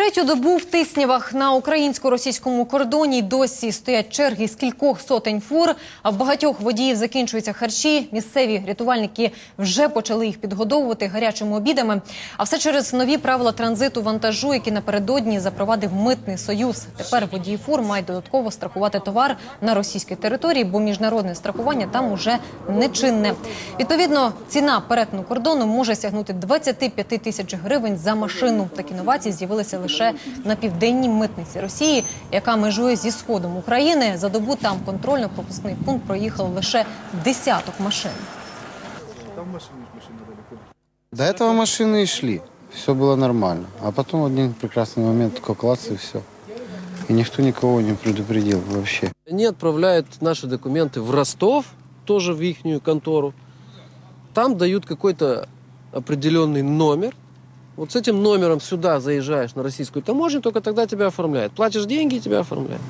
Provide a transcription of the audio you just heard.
Третю добу в Тиснявах на українсько-російському кордоні досі стоять черги з кількох сотень фур. А в багатьох водіїв закінчуються харчі. Місцеві рятувальники вже почали їх підгодовувати гарячими обідами. А все через нові правила транзиту вантажу, які напередодні запровадив митний союз. Тепер водії фур мають додатково страхувати товар на російській території, бо міжнародне страхування там уже не чинне. Відповідно, ціна перетину кордону може сягнути 25 тисяч гривень за машину. Такі новації з'явилися лише на південній митниці Росії, яка межує зі сходом України. За добу там контрольно-пропускний пункт проїхав лише десяток машин. До этого машины и шли. Все было нормально. А потом в один прекрасный момент только класс и все. И никто никого не предупредил вообще. Они отправляют наши документы в Ростов, тоже в их контору. Там дают какой-то определенный номер. Вот с этим номером сюда заезжаешь на российскую таможню, только тогда тебя оформляют. Платишь деньги тебя оформляют.